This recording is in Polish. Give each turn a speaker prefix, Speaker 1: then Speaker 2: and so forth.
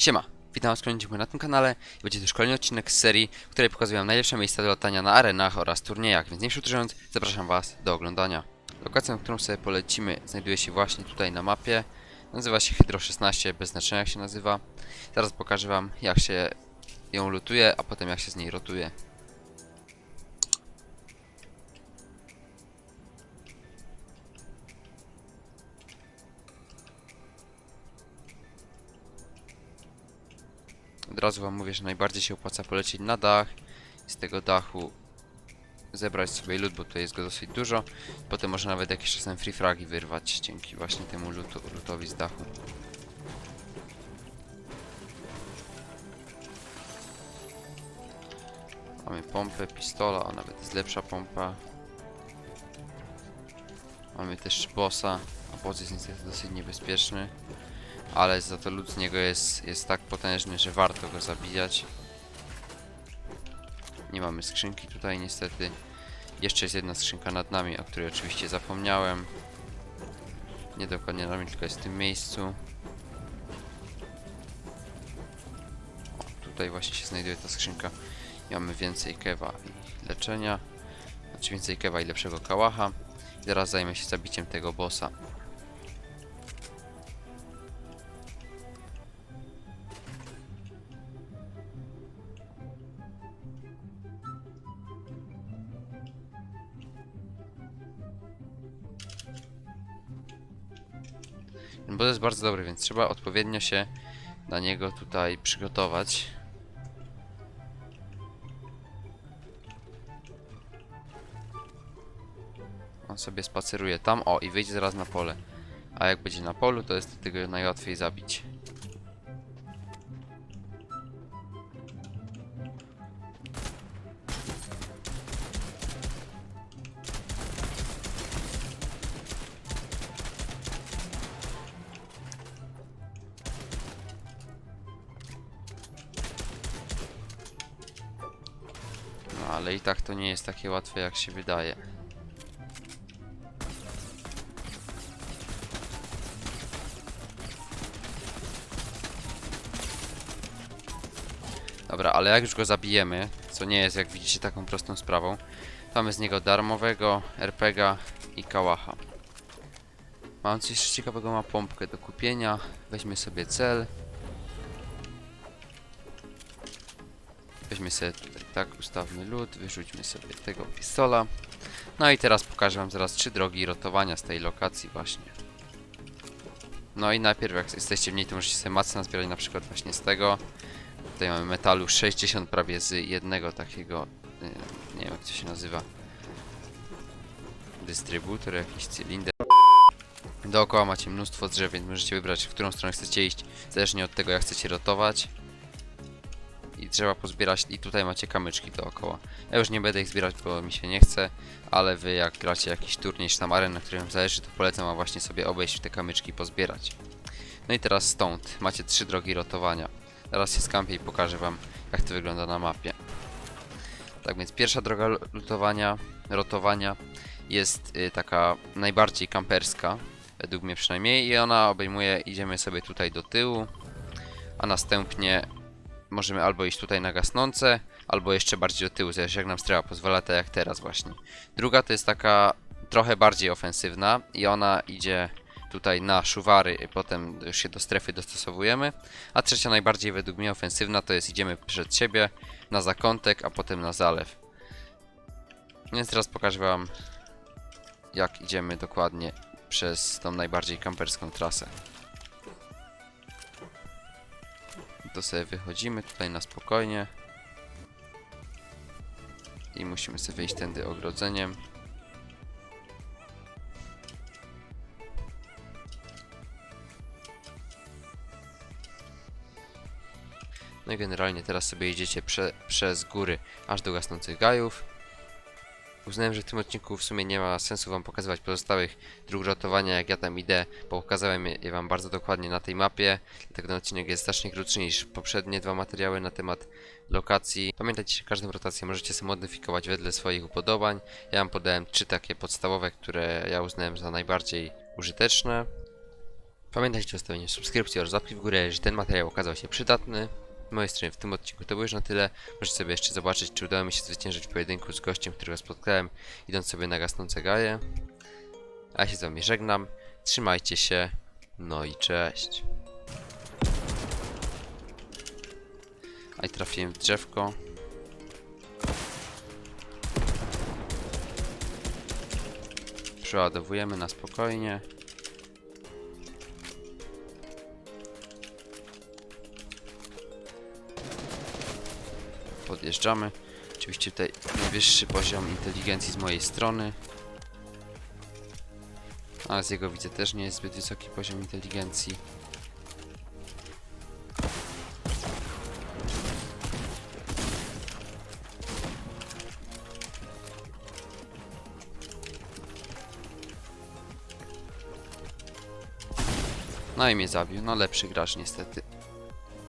Speaker 1: Siema, witam was kolejny na tym kanale i będzie już kolejny odcinek z serii, w której pokazuję najlepsze miejsca do latania na arenach oraz turniejach, więc nie przedłużając, zapraszam was do oglądania. Lokacja, na którą sobie polecimy, znajduje się właśnie tutaj na mapie. Nazywa się Hydro 16, bez znaczenia jak się nazywa. Zaraz pokażę wam jak się ją lutuje, a potem jak się z niej rotuje. Razu wam mówię, że najbardziej się opłaca polecieć na dach. Z tego dachu zebrać sobie lód, bo tutaj jest go dosyć dużo. Potem może nawet jakieś czasem free fragi wyrwać dzięki właśnie temu lutu, lutowi z dachu. Mamy pompę, pistola, a nawet jest lepsza pompa. Mamy też bossa, a boss jest niestety dosyć niebezpieczny. Ale za to lód z niego jest, jest tak potężny, że warto go zabijać. Nie mamy skrzynki tutaj niestety. Jeszcze jest jedna skrzynka nad nami, o której oczywiście zapomniałem. Nie dokładnie na mnie, tylko jest w tym miejscu. O, tutaj właśnie się znajduje ta skrzynka. I mamy więcej kewa i leczenia. Znaczy więcej kewa i lepszego kałacha. I teraz zajmę się zabiciem tego bossa. Ten boss jest bardzo dobry, więc trzeba odpowiednio się na niego tutaj przygotować. On sobie spaceruje tam, o i wyjdzie zaraz na pole. A jak będzie na polu, to jest tego najłatwiej zabić. Ale i tak to nie jest takie łatwe jak się wydaje. Dobra, ale jak już go zabijemy, co nie jest jak widzicie taką prostą sprawą, mamy z niego darmowego RPGa i kałacha. Mam coś jeszcze ciekawego, ma pompkę do kupienia. Weźmy sobie cel. Weźmy sobie tak, ustawmy lód, wyrzućmy sobie tego pistola. No i teraz pokażę wam zaraz trzy drogi rotowania z tej lokacji właśnie. No i najpierw jak jesteście mniej, to możecie sobie macna zbierać na przykład właśnie z tego. Tutaj mamy metalu 60 prawie z jednego takiego, y, nie wiem jak to się nazywa. Dystrybutor, jakiś cylinder. Dookoła macie mnóstwo drzew, więc możecie wybrać, w którą stronę chcecie iść, zależnie od tego jak chcecie rotować i trzeba pozbierać i tutaj macie kamyczki dookoła. Ja już nie będę ich zbierać, bo mi się nie chce, ale wy jak gracie jakiś turniej czy tam aren, na którym zależy, to polecam wam właśnie sobie obejść te kamyczki i pozbierać. No i teraz stąd macie trzy drogi rotowania. Teraz się skampię i pokażę wam jak to wygląda na mapie. Tak więc pierwsza droga lutowania, rotowania jest y, taka najbardziej kamperska, według mnie przynajmniej i ona obejmuje, idziemy sobie tutaj do tyłu, a następnie możemy albo iść tutaj na gasnące, albo jeszcze bardziej do tyłu, zależy jak nam strefa pozwala, tak jak teraz właśnie. Druga to jest taka trochę bardziej ofensywna i ona idzie tutaj na szuwary, i potem już się do strefy dostosowujemy. A trzecia najbardziej według mnie ofensywna to jest idziemy przed siebie, na zakątek, a potem na zalew. Więc teraz pokażę wam jak idziemy dokładnie przez tą najbardziej kamperską trasę. To sobie wychodzimy tutaj na spokojnie. I musimy sobie wyjść tędy ogrodzeniem. No i generalnie teraz sobie idziecie prze, przez góry aż do gasnących gajów. Uznałem, że w tym odcinku w sumie nie ma sensu wam pokazywać pozostałych dróg rotowania, jak ja tam idę, bo pokazałem je wam bardzo dokładnie na tej mapie, dlatego ten odcinek jest znacznie krótszy niż poprzednie dwa materiały na temat lokacji. Pamiętajcie, że każdą rotację możecie sobie modyfikować wedle swoich upodobań. Ja wam podałem trzy takie podstawowe, które ja uznałem za najbardziej użyteczne. Pamiętajcie o zostawieniu subskrypcji oraz łapki w górę, jeżeli ten materiał okazał się przydatny. Mojej strony w tym odcinku to było już na tyle. Możecie sobie jeszcze zobaczyć, czy udało mi się zwyciężyć w pojedynku z gościem, którego spotkałem, idąc sobie na gasnące gaje. A ja się z wami żegnam. Trzymajcie się. No i cześć. A i trafiłem w drzewko. Przeładowujemy na spokojnie. Podjeżdżamy. Oczywiście tutaj najwyższy poziom inteligencji z mojej strony. Ale z jego widzę też nie jest zbyt wysoki poziom inteligencji. No i mnie zabił. No lepszy gracz niestety.